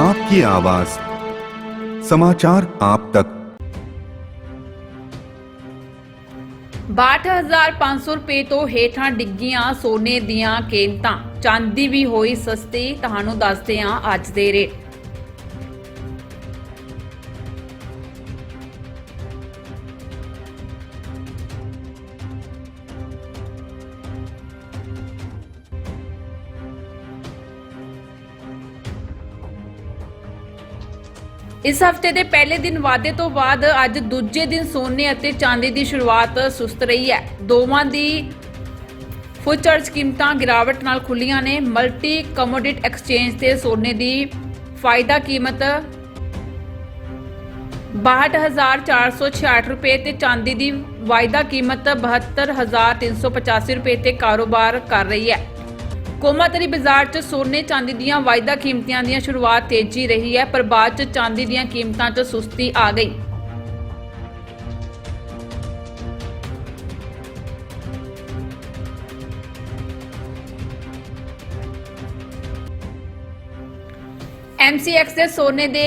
आपकी आवाज समाचार आप तक 62500 ਰੁਪਏ ਤੋਂ ਹੇਠਾਂ ਡਿੱਗੀਆਂ ਸੋਨੇ ਦੀਆਂ ਕੀਮਤਾਂ ਚਾਂਦੀ ਵੀ ਹੋਈ ਸਸਤੀ ਤੁਹਾਨੂੰ ਦੱਸਦੇ ਹਾਂ ਅੱਜ ਦੇ ਰੇਟ ਇਸ ਹਫ਼ਤੇ ਦੇ ਪਹਿਲੇ ਦਿਨ ਵਾਧੇ ਤੋਂ ਬਾਅਦ ਅੱਜ ਦੂਜੇ ਦਿਨ ਸੋਨੇ ਅਤੇ ਚਾਂਦੀ ਦੀ ਸ਼ੁਰੂਆਤ ਸੁਸਤ ਰਹੀ ਹੈ। ਦੋਵਾਂ ਦੀ ਫੁੱਚਰਜ ਕੀਮਤਾਂ ਗਿਰਾਵਟ ਨਾਲ ਖੁੱਲੀਆਂ ਨੇ। ਮਲਟੀ ਕਮੋਡਿਟ ਐਕਸਚੇਂਜ ਤੇ ਸੋਨੇ ਦੀ ਫਾਇਦਾ ਕੀਮਤ 62466 ਰੁਪਏ ਤੇ ਚਾਂਦੀ ਦੀ ਵਾਅਦਾ ਕੀਮਤ 72385 ਰੁਪਏ ਤੇ ਕਾਰੋਬਾਰ ਕਰ ਰਹੀ ਹੈ। ਕੋਮਾਤਰੀ ਬਾਜ਼ਾਰ 'ਚ ਸੋਨੇ ਚਾਂਦੀ ਦੀਆਂ ਵਾਅਦਾ ਕੀਮਤਾਂ ਦੀਆਂ ਸ਼ੁਰੂਆਤ ਤੇਜ਼ੀ ਰਹੀ ਹੈ, ਪਰ ਬਾਅਦ 'ਚ ਚਾਂਦੀ ਦੀਆਂ ਕੀਮਤਾਂ 'ਚ ਸੁਸਤੀ ਆ ਗਈ। MCX ਦੇ ਸੋਨੇ ਦੇ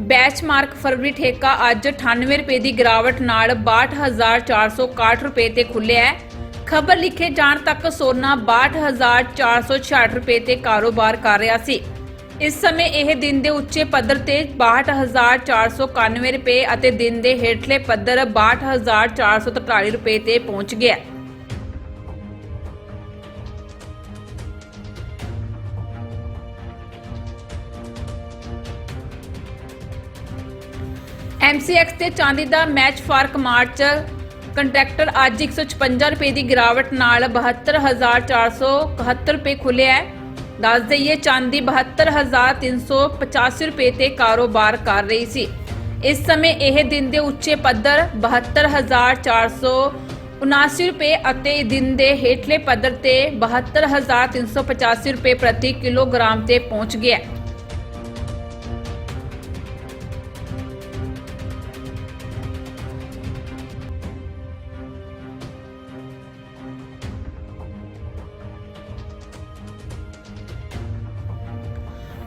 ਬੈਚਮਾਰਕ ਫਰਵਰੀ ਠੇਕਾ ਅੱਜ 98 ਰੁਪਏ ਦੀ ਗਿਰਾਵਟ ਨਾਲ 62461 ਰੁਪਏ ਤੇ ਖੁੱਲਿਆ ਹੈ। ਖਬਰ ਲਿਖੇ ਜਾਣ ਤੱਕ ਸੋਨਾ 62466 ਰੁਪਏ ਤੇ ਕਾਰੋਬਾਰ ਕਰ ਰਿਹਾ ਸੀ ਇਸ ਸਮੇਂ ਇਹ ਦਿਨ ਦੇ ਉੱਚੇ ਪੱਧਰ ਤੇ 62491 ਰੁਪਏ ਅਤੇ ਦਿਨ ਦੇ ਹੇਠਲੇ ਪੱਧਰ 62443 ਰੁਪਏ ਤੇ ਪਹੁੰਚ ਗਿਆ ਹੈ। ਤੇ ਚਾਂਦੀ ਦਾ ਮੈਚ ਫਾਰਕ ਮਾਰਚ ਕੰਟਰੈਕਟਰ ਅੱਜ 156 ਰੁਪਏ ਦੀ ਗਿਰਾਵਟ ਨਾਲ 72471 ਰੁਪਏ ਖੁੱਲਿਆ ਹੈ ਦੱਸ ਦਈਏ, ਚਾਂਦੀ 72385 ਰੁਪਏ ਤੇ ਕਾਰੋਬਾਰ ਕਰ ਰਹੀ ਸੀ। ਇਸ ਸਮੇਂ ਇਹ ਦਿਨ ਦੇ ਉੱਚੇ ਪੱਧਰ 72479 ਰੁਪਏ ਅਤੇ ਦਿਨ ਦੇ ਹੇਠਲੇ ਪੱਧਰ ਤੇ 72385 ਰੁਪਏ ਪ੍ਰਤੀ ਕਿਲੋਗ੍ਰਾਮ ਤੇ ਪਹੁੰਚ ਗਿਆ।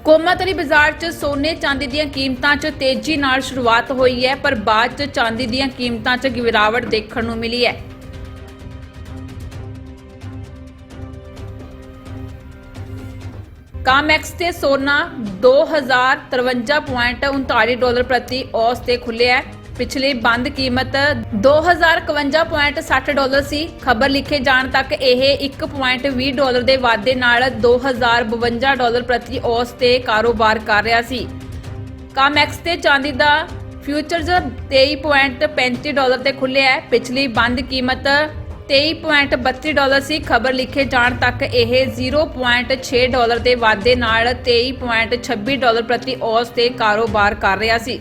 ਕੋਮਾਤਰੀ ਬਾਜ਼ਾਰ 'ਚ ਸੋਨੇ ਚਾਂਦੀ ਦੀਆਂ ਕੀਮਤਾਂ 'ਚ ਤੇਜ਼ੀ ਨਾਲ ਸ਼ੁਰੂਆਤ ਹੋਈ ਹੈ, ਪਰ ਬਾਅਦ 'ਚ ਚਾਂਦੀ ਦੀਆਂ ਕੀਮਤਾਂ 'ਚ ਗਿਰਾਵਟ ਦੇਖਣ ਨੂੰ ਮਿਲੀ ਹੈ। ਕਾਮੈਕਸ ਤੇ ਸੋਨਾ 2053.39 ਡਾਲਰ ਪ੍ਰਤੀ ਔਸ ਤੇ ਖੁੱਲਿਆ ਹੈ। ਪਿਛਲੀ ਬੰਦ ਕੀਮਤ 2051.60 ਡਾਲਰ ਸੀ। ਖਬਰ ਲਿਖੇ ਜਾਣ ਤੱਕ ਇਹ 1.20 ਡਾਲਰ ਦੇ ਵਾਧੇ ਨਾਲ 2052 ਡਾਲਰ ਪ੍ਰਤੀ ਔਸ ਤੇ ਕਾਰੋਬਾਰ ਕਰ ਰਿਹਾ ਸੀ। ਕਾਮੈਕਸ ਤੇ ਚਾਂਦੀ ਦਾ ਫਿਊਚਰਸ 23.35 ਡਾਲਰ ਤੇ ਖੁੱਲਿਆ ਹੈ। ਪਿਛਲੀ ਬੰਦ ਕੀਮਤ 23.32 ਡਾਲਰ ਸੀ। ਖਬਰ ਲਿਖੇ ਜਾਣ ਤੱਕ ਇਹ 0.6 ਡਾਲਰ ਦੇ ਵਾਧੇ ਨਾਲ 23.26 ਡਾਲਰ ਪ੍ਰਤੀ ਔਸ ਤੇ ਕਾਰੋਬਾਰ ਕਰ ਰਿਹਾ ਸੀ।